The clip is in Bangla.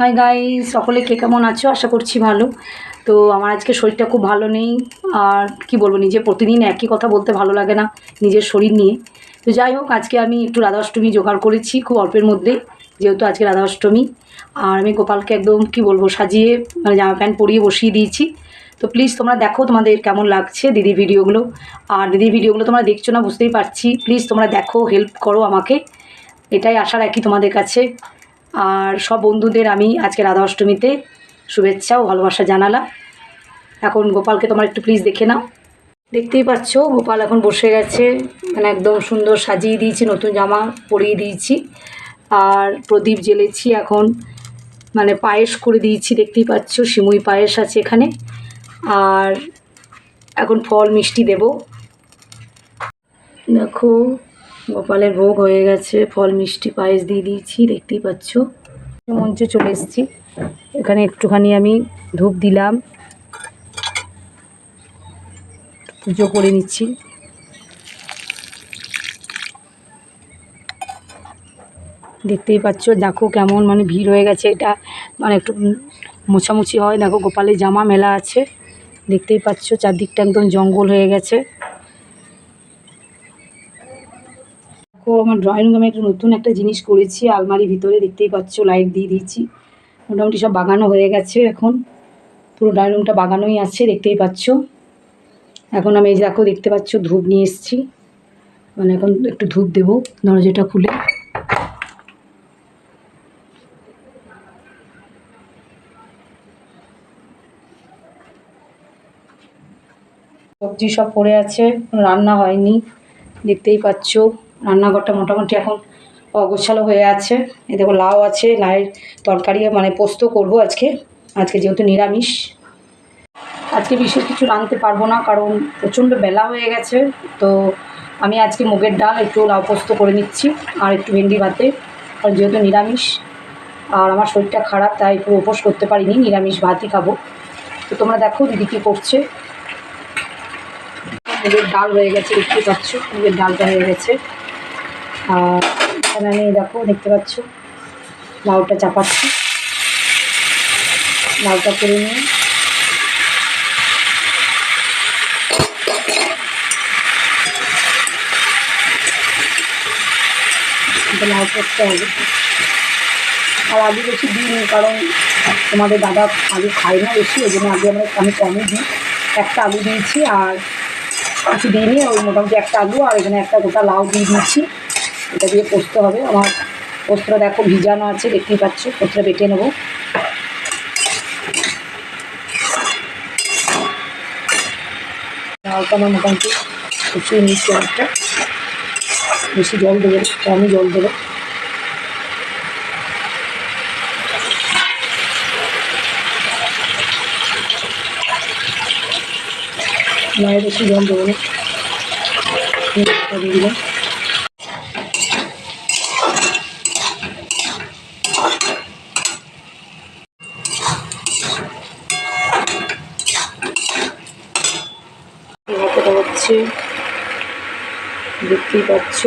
হাই গাই সকলে কে কেমন আছো? আশা করছি ভালো। তো আমার আজকে শরীরটা খুব ভালো নেই। আর কি বলব, নিজে প্রতিদিন একই কথা বলতে ভালো লাগে না, নিজের শরীর নিয়ে। তো যাই হোক, আজকে আমি একটু রাধা অষ্টমী জোগাড় করেছি খুব অল্পের মধ্যে, যেহেতু আজকে রাধা অষ্টমী আর আমি গোপালকে একদম, কি বলব, সাজিয়ে মানে জামা প্যান্ট পরিয়ে বসিয়ে দিয়েছি। তো প্লিজ তোমরা দেখো তোমাদের কেমন লাগছে দিদির ভিডিওগুলো। আর দিদির ভিডিওগুলো তোমরা দেখছ না, বুঝতেই পারছি। প্লিজ তোমরা দেখো হেল্প করো আমাকে। এটাই আশা রাখি তোমাদের কাছে। আর সব বন্ধুদের আমি আজকে রাধা অষ্টমীতে শুভেচ্ছা ও ভালোবাসা জানালাম। এখন গোপালকে তোমার একটু প্লিজ দেখে নাও। দেখতেই পাচ্ছ, গোপাল এখন বসে গেছে মানে একদম সুন্দর সাজিয়ে দিয়েছি, নতুন জামা পরিয়ে দিয়েছি। আর প্রদীপ জ্বেলেছি এখন মানে পায়েস করে দিয়েছি, দেখতেই পাচ্ছ সিমুই পায়েস আছে এখানে। আর এখন ফল মিষ্টি দেব। দেখো গোপালের ভোগ হয়ে গেছে, ফল, মিষ্টি, পায়েস দিয়ে দিয়েছি, দেখতেই পাচ্ছ। মঞ্চে চলে এসেছি। এখানে একটুখানি আমি ধূপ দিলাম। পুজো করে নিচ্ছি। দেখতেই পাচ্ছ, দেখো কেমন মানে ভিড় হয়ে গেছে এটা। মানে একটু মোছামুছি হয়। দেখো গোপালের জামা মেলা আছে। দেখতেই পাচ্ছ, চারদিকটা একদম জঙ্গল হয়ে গেছে। দেখো, আমার ড্রয়িং রুমে একটা নতুন একটা জিনিস করেছি, আলমারির ভিতরে দেখতেই পাচ্ছ লাইট দিয়ে দিয়েছি। মোটামুটি সব বাগানো হয়ে গেছে এখন। পুরো ড্রয়িং রুমটা বাগানোই আছে, দেখতেই পাচ্ছ। এখন আমি এই দেখো, দেখতে পাচ্ছ, ধূপ নিয়ে এসেছি। মানে এখন একটু ধূপ দেবো, দরজাটা খুলে। সবজি সব পড়ে আছে রান্না হয়নি, দেখতেই পাচ্ছ। রান্নাঘরটা মোটামুটি এখন অগোছালো হয়ে আছে। এ দেখো লাউ আছে, লাউয়ের তরকারি মানে পোস্ত করব আজকে। আজকে যেহেতু নিরামিষ। আজকে বিশেষ কিছু রাঁধতে পারব না, কারণ প্রচণ্ড বেলা হয়ে গেছে। তো আমি আজকে মুগের ডাল, একটু লাউ পোস্ত করে নিচ্ছি, আর একটু ভেন্ডি ভাতে কারণ যেহেতু নিরামিষ। আর আমার শরীরটা খারাপ, তাই একটু উপোস করতে পারিনি, নিরামিষ ভাতই খাব। তো তোমরা দেখো দিদি কী করছে। মুগের ডাল হয়ে গেছে, দেখতে পাচ্ছ, মুগের ডালটা হয়ে গেছে। আর এখানে আমি দেখো, দেখতে পাচ্ছ? লাউটা চাপাচ্ছি। লাউটা করে নিয়ে। লাউ করতে হবে। আর আগে বেশি দিইনি, কারণ তোমাদের দাদা আলু খায় না বেশি, ওই জন্য আগে আমরা আমি কমই দিই। একটা আলু দিয়েছি আর কিছু দিইনি, ওই মোটামুটি একটা আলু, আর এখানে একটা গোটা লাউ দিয়ে দিয়েছি। এটা দিয়ে পোস্ত হবে। আমার পোস্তটা দেখো ভিজানো আছে, দেখতেই পাচ্ছ। পোস্তটা বেটে নেব। মোটামুটি কুচিয়ে নিচ্ছি অনেকটা। বেশি জল দেবো কমই জল দেবো। নয় বেশি জল দেবো না। দেখতেই পাচ্ছ।